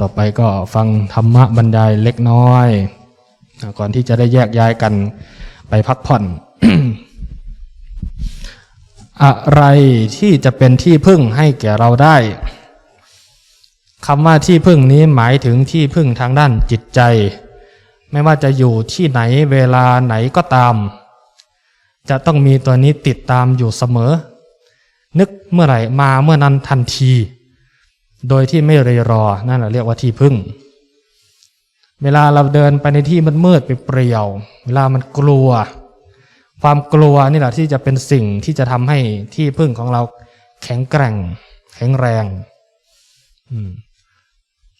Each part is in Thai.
ต่อไปก็ฟังธรรมะบรรยายเล็กน้อย ก่อนที่จะได้แยกย้ายกันไปพักผ่อน อะไรที่จะเป็นที่พึ่งให้แก่เราได้คำว่าที่พึ่งนี้หมายถึงที่พึ่งทางด้านจิตใจ ไม่ว่าจะอยู่ที่ไหนเวลาไหนก็ตาม จะต้องมีตัวนี้ติดตามอยู่เสมอ นึกเมื่อไหร่มาเมื่อนั้นทันที โดยที่ไม่เรรอ นั่นแหละเรียกว่าที่พึ่ง เวลาเราเดินไปในที่มันมืดๆเปรี่ยว เวลามันกลัว ความกลัวนี่แหละที่จะเป็นสิ่งที่จะทำให้ที่พึ่งของเราแข็งแกร่ง แข็งแรง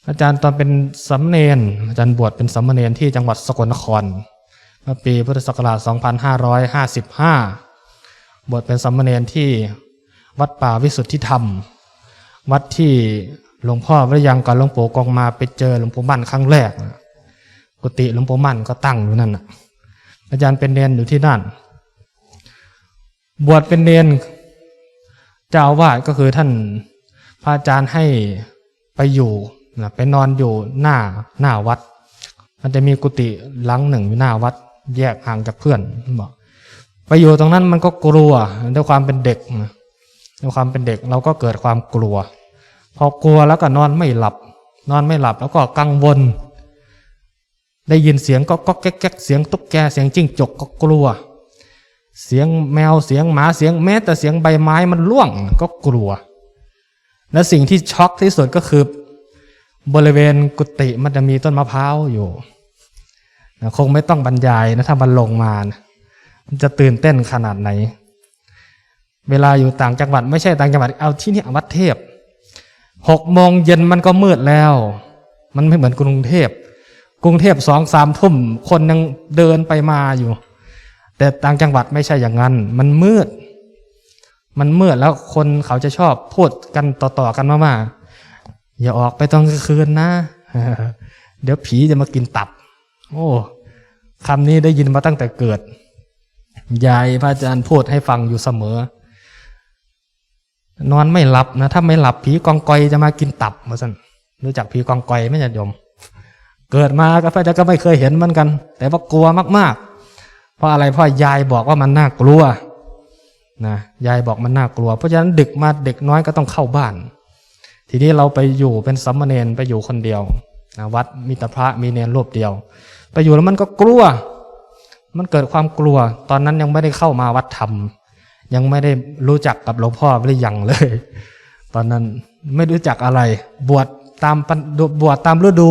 อาจารย์ตอนเป็นสามเณรอาจารย์บวชเป็นสามเณรที่จังหวัดสกลนครเมื่อปีพุทธศักราช 2555 บวชเป็นสามเณรที่วัดป่าวิสุทธิธรรม วัดที่หลวงพ่อวิริยังกับหลวงปู่กองมาไปเจอหลวงปู่มั่นครั้งแรกกุฏิหลวงปู่มั่นก็ตั้งอยู่นั่นนะอาจารย์เป็นเนนอยู่ที่นั่น บวชเป็นเนนเจ้าวาสก็คือท่านพระอาจารย์ให้ไปอยู่นะไปนอนอยู่หน้าหน้าวัด มันจะมีกุฏิหลังหนึ่งอยู่หน้าวัด แยกห่างจากเพื่อนบอกไปอยู่ตรงนั้นมันก็กลัวด้วยความเป็นเด็กนะ ด้วยความเป็นเด็กเราก็เกิดความกลัว พอกลัวแล้วก็นอนไม่หลับ นอนไม่หลับแล้วก็กังวล ได้ยินเสียงก็ก็แก๊กแก๊กเสียงตุ๊กแกเสียงจิ้งจกก็กลัว เสียงแมวเสียงหมาเสียงแม้แต่เสียงใบไม้มันร่วงก็กลัว และสิ่งที่ช็อกที่สุดก็คือบริเวณกุฏิมันจะมีต้นมะพร้าวอยู่คงไม่ต้องบรรยายนะถ้ามันลงมานะจะตื่นเต้นขนาดไหน เวลาอยู่ต่างจังหวัด ไม่ใช่ต่างจังหวัดเอาที่นี่วัดเทพหกโมงเย็นมันก็มืดแล้ว มันไม่เหมือนกรุงเทพกรุงเทพสองสามทุ่มคนยังเดินไปมาอยู่ แต่ต่างจังหวัดไม่ใช่อย่างนั้น มันมืด มันมืดแล้วคนเขาจะชอบพูดกันต่อๆกันว่าๆอย่าออกไปตอนกลางคืนนะเดี๋ยวผีจะมากินตับ โอ้คำนี้ได้ยินมาตั้งแต่เกิดยายพระอาจารย์พูดให้ฟังอยู่เสมอ นอนไม่หลับนะถ้าไม่หลับผีกองกอยจะมากินตับมาสั่นรู้จักผีกองกอยไมญาติโยม เกิดมาก็พระอจาก็ไม่เคยเห็นเหมือนกัน แต่ว่ากลัวมากๆ เพราะอะไรเพราะยายบอกว่ามันน่ากลัวนะยายบอกมันน่ากลัว เพราะฉะนั้นดึกมาเด็กน้อยก็ต้องเข้าบ้าน ทีนี้เราไปอยู่เป็นสัมมาเนนไปอยู่คนเดียวนะวัดมีแต่พระมีเนนรูปเดียว ไปอยู่แล้วมันก็กลัว มันเกิดความกลัว ตอนนั้นยังไม่ได้เข้ามาวัดธรรม ยังไม่ได้รู้จักกับหลวงพ่อหรือยังเลย ตอนนั้นไม่รู้จักอะไร บวชตามบวชตามฤดู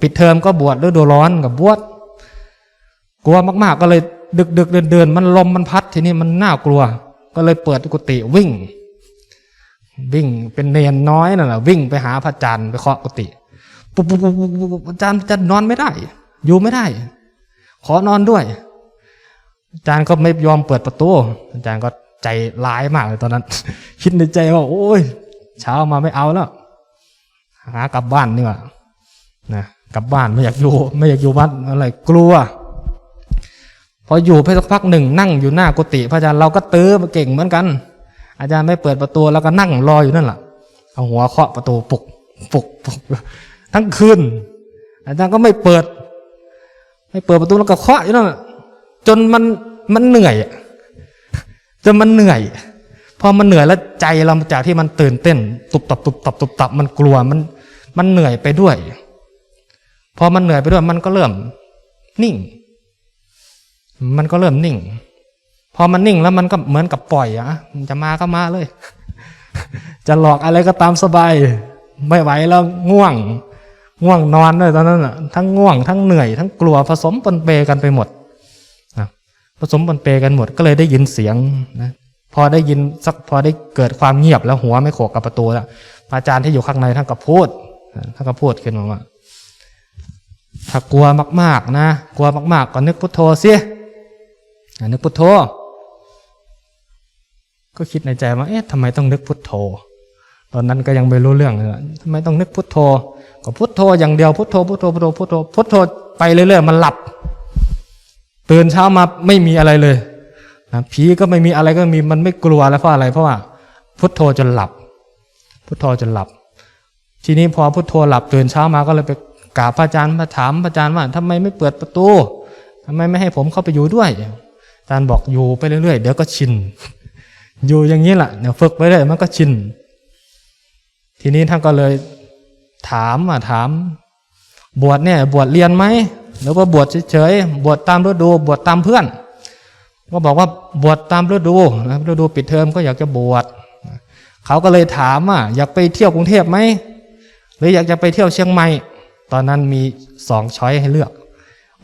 ปิดเทอมก็บวชฤดูร้อนกับบวชกลัวมาก ๆ ก็เลยดึกดึกเดินเดินๆมันลมมันพัดทีนี้มันน่ากลัว ก็เลยเปิดกุฏิวิ่ง วิ่งเป็นเนนน้อยนั่นแหละวิ่งไปหาพระอาจารย์ไปเคาะกุฏิปุ๊บปุ๊บปุ๊บปุ๊บปุ๊บอาจารย์อาจารย์นอนไม่ได้ อยู่ไม่ได้ ขอนอนด้วย อาจารย์ก็ไม่ยอมเปิดประตู อาจารย์ก็ใจร้ายมากเลยตอนนั้น คิดในใจว่า โอ้ย เช้ามาไม่เอาแล้ว หากลับบ้านนี่ว่านะกลับบ้านไม่อยากอยู่ ไม่อยากอยู่วัดอะไรกลัว พออยู่ไปสักพักหนึ่งนั่งอยู่หน้ากุฏิพระอาจารย์เราก็ตื้อเก่งเหมือนกัน อาจารย์ไม่เปิดประตูแล้วก็นั่งรออยู่นั่นแหละเอาหัวเคาะประตูปุกปุกปุกทั้งคืนอาจารย์ก็ไม่เปิด ไม่เปิดประตูแล้วก็เคาะอยู่นั่นแหละ จนมันมันเหนื่อยจนมันเหนื่อยพอมันเหนื่อยแล้วใจเราจากที่มันตื่นเต้น ตุบตับตุบตับตุบตับมันกลัวมัน มันเหนื่อยไปด้วย พอมันเหนื่อยไปด้วย มันก็เริ่ม นิ่ง มันก็เริ่มนิ่ง พอมันนิ่งแล้วมันก็เหมือนกับปล่อยอะจะมาก็มาเลย จะหลอกอะไรก็ตามสบาย ไม่ไหวแล้วง่วง ง่วงนอนด้วยตอนนั้นอะทั้งง่วงทั้งเหนื่อย ทั้งกลัวผสมปนเปกันไปหมด ผสมปนเปกันหมดก็เลยได้ยินเสียงนะพอได้ยินสักพอได้เกิดความเงียบแล้วหัวไม่โขกกับประตูแล้วอาจารย์ที่อยู่ข้างในท่านก็พูดท่านก็พูดขึ้นมาว่าถ้ากลัวมาก ๆ นะ กลัวมาก ๆ ก็นึกพุทโธสินึกพุทโธ ก็คิดในใจว่าเอ๊ะทำไมต้องนึกพุทโธ ตอนนั้นก็ยังไม่รู้เรื่องเลยทำไมต้องนึกพุทโธ ก็พุทโธอย่างเดียวพุทโธพุทโธพุทโธพุทโธพุทโธไปเรื่อยๆมันหลับ ตื่นเช้ามาไม่มีอะไรเลยนะผีก็ไม่มีอะไรก็มีมันไม่กลัวแล้วเพราะอะไร เพราะว่า พุทโธจนหลับ พุทโธจนหลับ ทีนี้พอพุทโธหลับตื่นเช้ามาก็เลยไปกราบพระอาจารย์มาถามพระอาจารย์ว่าทำไมไม่เปิดประตูทำไมไม่ให้ผมเข้าไปอยู่ด้วยอาจารย์บอกอยู่ไปเรื่อยๆเดี๋ยวก็ชินอยู่อย่างนี้แหละเดี๋ยวฝึกไปเรื่อยมันก็ชินทีนี้ท่านก็เลยถามอะถาม บวชเนี่ย บวชเรียนไหม หรือว่าบวชเฉยๆบวชตามฤดูบวชตามเพื่อน ก็บอกว่าบวชตามฤดูนะฤดูปิดเทอมก็อยากจะบวชเขาก็เลยถามว่าอยากไปเที่ยวกรุงเทพไหมหรืออยากจะไปเที่ยวเชียงใหม่ ตอนนั้นมีสองช้อยให้เลือก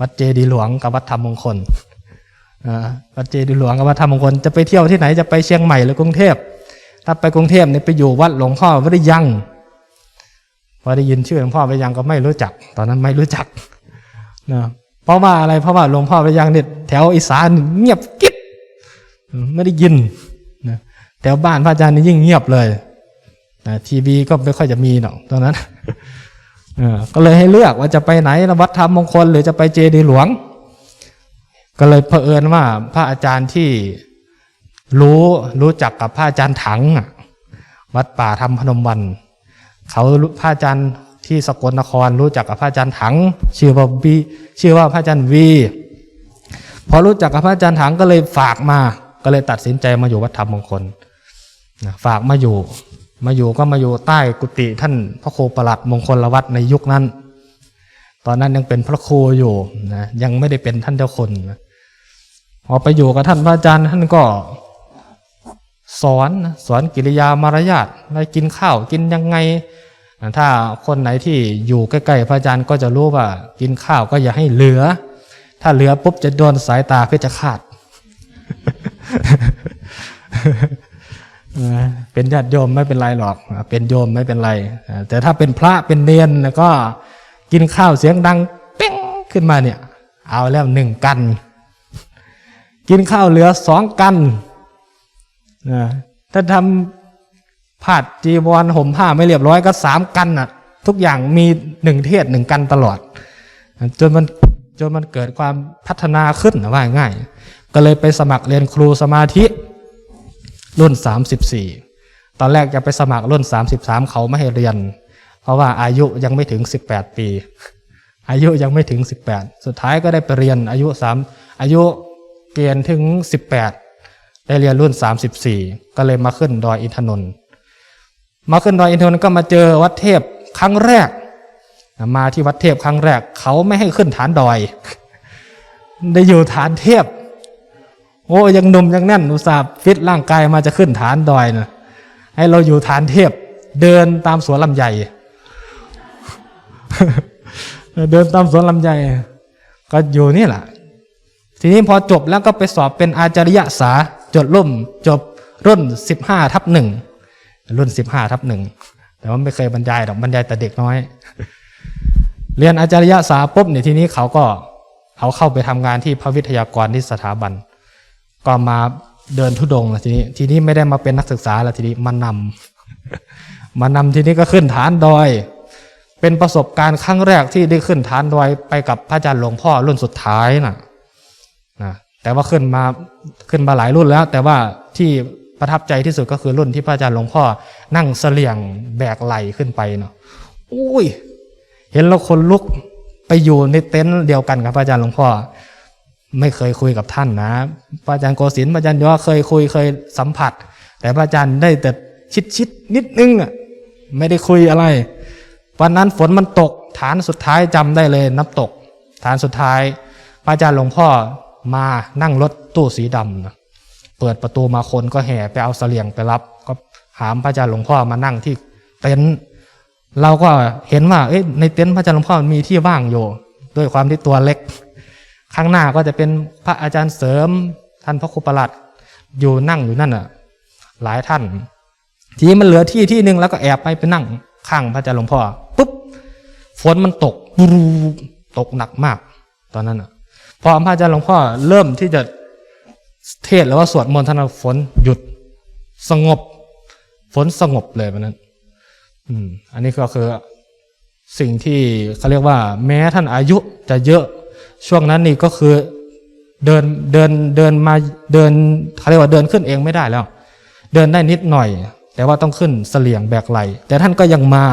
วัดเจดีหลวงกับวัดธรรมมงคลอ่าวัดเจดีหลวงกับวัดธรรมมงคลจะไปเที่ยวที่ไหนจะไปเชียงใหม่หรือกรุงเทพถ้าไปกรุงเทพเนี่ยไปอยู่วัดหลวงพ่อวัดยังพอได้ยินชื่อหลวงพ่อไปยังก็ไม่รู้จัก ตอนนั้นไม่รู้จัก นะเพราะว่าอะไรเพราะว่าหลวงพ่อไปยังเนี่ยแถวอีสานเงียบกิ๊บไม่ได้ยินนะแถวบ้านพระอาจารย์นี่ยิ่งเงียบเลยนะทีวีก็ไม่ค่อยจะมีหรอกตอนนั้นก็เลยให้เลือกว่าจะไปไหนวัดธรรมมงคล หรือจะไปเจดีหลวง ก็เลยเผอิญว่าพระอาจารย์ที่รู้รู้จักกับพระอาจารย์ถังวัดป่าธรรมพนมวันเขาพระอาจารย์ ที่สกลนครรู้จักกับพระอาจารย์ถัง ชื่อว่าวีชื่อว่าพระอาจารย์วีพอรู้จักกับพระอาจารย์ถังก็เลยฝากมา ก็เลยตัดสินใจมาอยู่วัดธรรมมงคลฝากมาอยู่ มาอยู่ก็มาอยู่ใต้กุฏิท่านพระโคประหลัดมงคลลวัดในยุคนั้น ตอนนั้นยังเป็นพระครูอยู่นะยังไม่ได้เป็นท่านเจ้าคนนะพอไปอยู่กับท่านพระอาจารย์ท่านก็สอนสอนกิริยามารยาทอะไรกินข้าวกินยังไง ถ้าคนไหนที่อยู่ใกล้ๆพระอาจารย์ก็จะรู้ว่ากินข้าวก็อย่าให้เหลือ ถ้าเหลือปุ๊บจะโดนสายตาเพชฌฆาตเป็นญาติโยมไม่เป็นไรหรอก เป็นโยมไม่เป็นไร แต่ถ้าเป็นพระเป็นเนนแล้วก็กินข้าวเสียงดังเป้งขึ้นมาเนี่ย เอาแล้วหนึ่งกัน กินข้าวเหลือสองกัน ถ้าทำ ผ้าจีวรห่มผ้าไม่เรียบร้อยก็สามกันอะ ทุกอย่างมีหนึ่งเทศหนึ่งกันตลอด จนมันจนมันเกิดความพัฒนาขึ้นว่าง่าย ก็เลยไปสมัครเรียนครูสมาธิรุ่น 34 ตอนแรกจะไปสมัครรุ่น 33 เขาไม่ให้เรียน เพราะว่าอายุยังไม่ถึง 18 ปี อายุยังไม่ถึง 18 สุดท้ายก็ได้ไปเรียนอายุ3อายุเกณฑ์ถึง 18 ได้เรียนรุ่น 34 ก็เลยมาขึ้นดอยอินทนนท์ มาขึ้นดอยอินทนนท์ก็มาเจอวัดเทพครั้งแรก มาที่วัดเทพครั้งแรก เขาไม่ให้ขึ้นฐานดอย ได้อยู่ฐานเทพ โอ้ยังหนุ่มยังแน่นอุตส่าห์ฟิตร่างกายมาจะขึ้นฐานดอยนะให้เราอยู่ฐานเทพ เดินตามสวนลำไยเดินตามสวนลำไยก็อยู่นี่แหละทีนี้พอจบแล้วก็ไปสอบเป็นอาจารยศาจดร่มจบรุ่นสิบห้าทับหนึ่ง รุ่นสิบห้าทับหนึ่งแต่ว่าไม่เคยบรรยายหรอกบรรยายแต่เด็กน้อย เรียนอาจารยศาปุ๊บเนี่ยทีนี้เขาก็เขาเข้าไปทำงานที่พระวิทยากรที่สถาบัน ก็มาเดินทุดงแล้วทีนี้ทีนี้ไม่ได้มาเป็นนักศึกษาแล้วทีนี้มานำมานำทีนี้ก็ขึ้นฐานดอย เป็นประสบการณ์ครั้งแรกที่ได้ขึ้นฐานดอยไปกับพระอาจารย์หลวงพ่อรุ่นสุดท้ายน่ะนะแต่ว่าขึ้นมาขึ้นมาหลายรุ่นแล้ว แต่ว่าที่ ประทับใจที่สุดก็คือรุ่นที่พระอาจารย์หลวงพ่อนั่งเสลี่ยงแบกไหลขึ้นไปเนาะอุ้ย เห็นแล้วคนลุกไปอยู่ในเต็นท์เดียวกันกับพระอาจารย์หลวงพ่อ ไม่เคยคุยกับท่านนะ พระอาจารย์โกศินทร์พระอาจารย์ยอเคยคุยเคยสัมผัส แต่พระอาจารย์ได้แต่ชิดชิดๆนิดนึงอะไม่ได้คุยอะไร วันนั้นฝนมันตก ฐานสุดท้ายจำได้เลยนับตก ฐานสุดท้าย พระอาจารย์หลวงพ่อมานั่งรถตู้สีดำนะ เปิดประตูมาคนก็แห่ไปเอาเสลียงไปรับ ก็หามพระอาจารย์หลวงพ่อมานั่งที่เต็นท์เราก็เห็นว่าเอ้ยในเต็นท์พระอาจารย์หลวงพ่อมีที่ว่างอยู่ ด้วยความที่ตัวเล็ก ข้างหน้าก็จะเป็นพระอาจารย์เสริม ท่านพระครูประหลัด อยู่นั่งอยู่นั่นอะ หลายท่าน ทีนี้มันเหลือที่ที่หนึ่งแล้วก็แอบไปไปนั่งข้างพระอาจารย์หลวงพ่อปุ๊บฝนมันตกบรูตกหนักมาก ตอนนั้นอะ พอพระอาจารย์หลวงพ่อเริ่มที่จะ เทศแล้วว่าสวดมนต์ท่านฝนหยุดสงบ ฝนสงบเลยวันนั้นอืมอันนี้ก็คือสิ่งที่เขาเรียกว่าแม้ท่านอายุจะเยอะช่วงนั้นนี่ก็คือเดินเดินเดินมาเดินเขาเรียกว่าเดินขึ้นเองไม่ได้แล้ว เดินได้นิดหน่อย แต่ว่าต้องขึ้นเสลี่ยงแบกไหลแต่ท่านก็ยังมา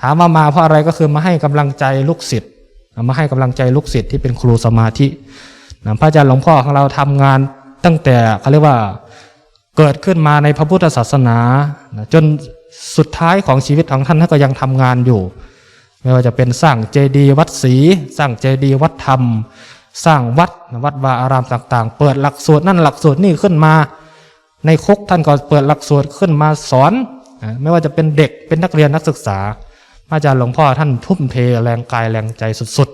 ถามว่ามาเพราะอะไรก็คือมาให้กำลังใจลูกศิษย์มาให้กำลังใจลูกศิษย์ที่เป็นครูสมาธิ นะพระอาจารย์หลวงพ่อของเราทำงานตั้งแต่เขาเรียกว่าเกิดขึ้นมาในพระพุทธศาสนานะจนสุดท้ายของชีวิตของท่านท่านก็ยังทำงานอยู่ ไม่ว่าจะเป็นสร้างเจดีย์วัดศรีสร้างเจดีย์วัดธรรม สร้างวัดวัดวาอารามต่าง ๆ เปิดหลักสูตรนั่นหลักสูตรนี่ขึ้นมา ในคุกท่านก็เปิดหลักสูตรขึ้นมาสอนไม่ว่าจะเป็นเด็กเป็นนักเรียนนักศึกษาพระอาจารย์หลวงพ่อท่านทุ่มเทแรงกายแรงใจสุด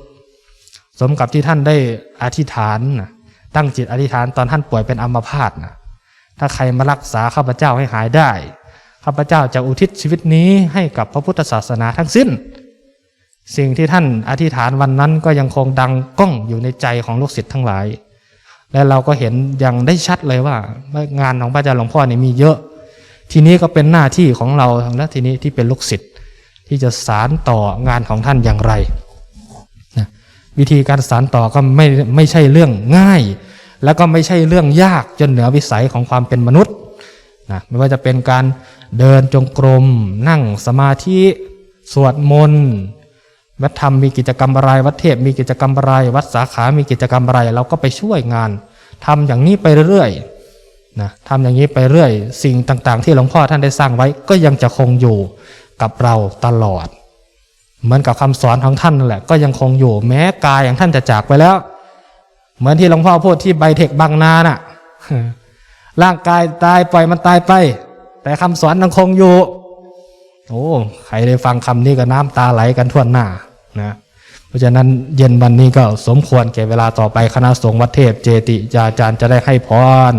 สมกับที่ท่านได้อธิษฐานนะตั้งจิตอธิษฐานตอนท่านป่วยเป็นอัมพาตนะถ้าใครมารักษาข้าพเจ้าให้หายได้ข้าพเจ้าจะอุทิศชีวิตนี้ให้กับพระพุทธศาสนาทั้งสิ้น สิ่งที่ท่านอธิษฐานวันนั้นก็ยังคงดังก้องอยู่ในใจของลูกศิษย์ทั้งหลาย และเราก็เห็นอย่างได้ชัดเลยว่า งานของพระอาจารย์หลวงพ่อเนี่ยมีเยอะ ทีนี้ก็เป็นหน้าที่ของเราและทีนี้ที่เป็นลูกศิษย์ที่จะสารต่องานของท่านอย่างไร วิธีการสารต่อก็ไม่ไม่ใช่เรื่องง่าย แล้วก็ไม่ใช่เรื่องยากจนเหนือวิสัยของความเป็นมนุษย์นะไม่ว่าจะเป็นการเดินจงกรม นั่งสมาธิสวดมนต์วัดธรรมมีกิจกรรมอะไร วัดเทพมีกิจกรรมอะไร วัดสาขา มีกิจกรรมอะไร เราก็ไปช่วยงานทำอย่างนี้ไปเรื่อยๆนะทำอย่างนี้ไปเรื่อย สิ่งต่างๆ ที่หลวงพ่อท่านได้สร้างไว้ก็ยังจะคงอยู่กับเราตลอด เหมือนกับคำสอนของท่านนั่นแหละก็ยังคงอยู่แม้กายอย่างท่านจะจากไปแล้ว เหมือนที่หลวงพ่อพูดที่ไบเทคบางนาน่ะร่างกายตายปล่อยมันตายไป แต่คำสอนยังคงอยู่โอ้ใครได้ฟังคำนี้ก็น้ำตาไหลกันทั่วหน้านะเพราะฉะนั้นเย็นวันนี้ก็สมควรแก่เวลาต่อไปคณะสงฆ์วัดเทพเจติยาจารย์จะได้ให้พร